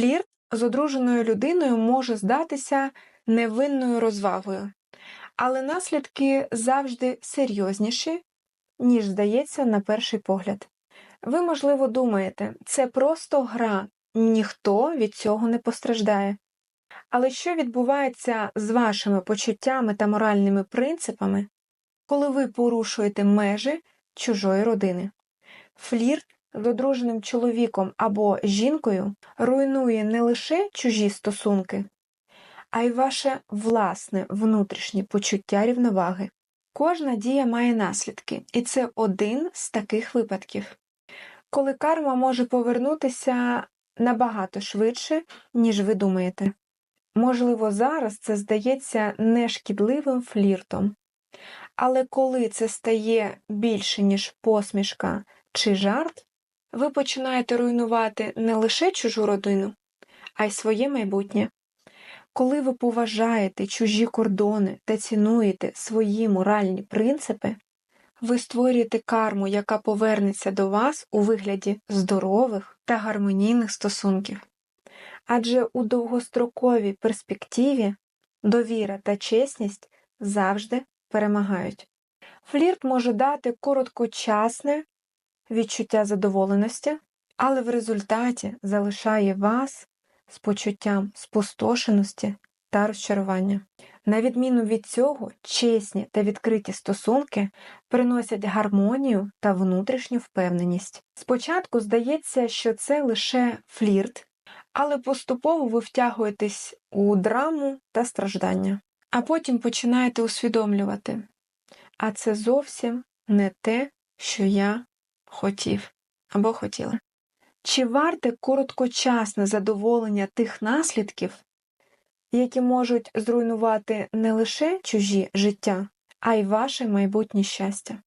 Флірт з одруженою людиною може здатися невинною розвагою, але наслідки завжди серйозніші, ніж здається на перший погляд. Ви, можливо, думаєте, це просто гра, ніхто від цього не постраждає. Але що відбувається з вашими почуттями та моральними принципами, коли ви порушуєте межі чужої родини? Флірт з одруженим чоловіком або жінкою руйнує не лише чужі стосунки, а й ваше власне внутрішнє почуття рівноваги. Кожна дія має наслідки, і це один з таких випадків, коли карма може повернутися набагато швидше, ніж ви думаєте. Можливо, зараз це здається нешкідливим фліртом, але коли це стає більше, ніж посмішка чи жарт, ви починаєте руйнувати не лише чужу родину, а й своє майбутнє. Коли ви поважаєте чужі кордони та цінуєте свої моральні принципи, ви створюєте карму, яка повернеться до вас у вигляді здорових та гармонійних стосунків. Адже у довгостроковій перспективі довіра та чесність завжди перемагають. Флірт може дати короткочасне відчуття задоволеності, але в результаті залишає вас з почуттям спустошеності та розчарування. На відміну від цього, чесні та відкриті стосунки приносять гармонію та внутрішню впевненість. Спочатку здається, що це лише флірт, але поступово ви втягуєтесь у драму та страждання, а потім починаєте усвідомлювати, а це зовсім не те, що я хотів або хотіла. Чи варте короткочасне задоволення тих наслідків, які можуть зруйнувати не лише чужі життя, а й ваше майбутнє щастя?